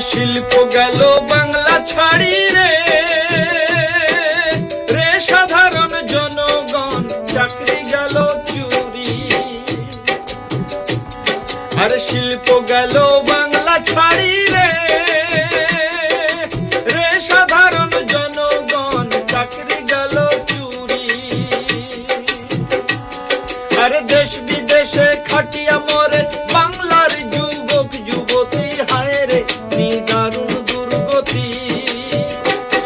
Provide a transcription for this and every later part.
শিল্প গেল বাংলা ছাড়ি রে। রে সাধারণ জনগণ, চাকরি গেল চুরি। আরে শিল্প গেল বাংলা ছাড়ি রে। রে সাধারণ জনগণ, চাকরি গেল চুরি। আরে দেশ বিদেশে খাটিয়া মরে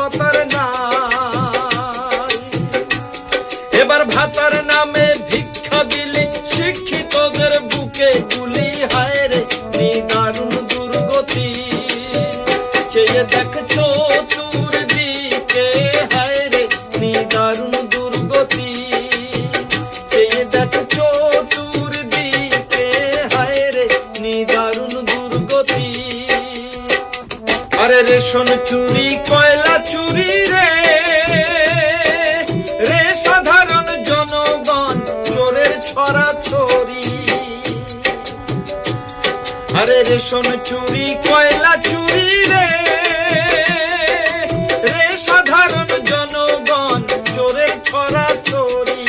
ভবিষ্যৎ আর এবার ভাতার নামে ভিক্ষা বিলি শিক্ষিতদের বুকে গুলি, হায় রে, নিদারুণ দুর্গতি। চেয়ে দেখ চতুর দিকে, হায় রে, নিদারুণ দুর্গতি। চেয়ে দেখ চতুর দিকে, হায় রে, নিদারুণ দুর্গতি। আরে রেশন চুরি কয়লা চোরের ছড়া ছড়ি আরে রেশন চুরি, কয়লা চুরি রে। রে সাধারণ জনগণ চোরের ছড়া ছড়ি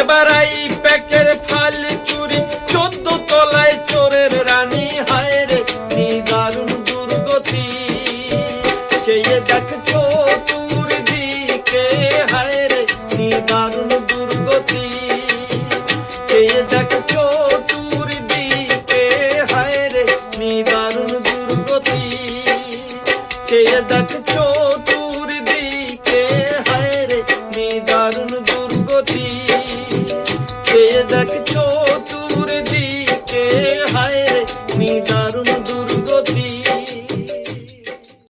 এবার এই প্যাকের ফাল চুরি, চোদ্দ তলায় চোরের রানী, হায় রে নিদারুণ দুর্গতি। চেয়ে দেখ দুর্গতি। চেয়ে দেখ চতুর দিকে হায় রে নিদারুণ দুর্গতি। চেয়ে দেখ চতুর দিকে হায় রে নিদারুণ দুর্গতি। চেয়ে দেখ চতুর দিকে হায় রে নিদারুণ দুর্গতি।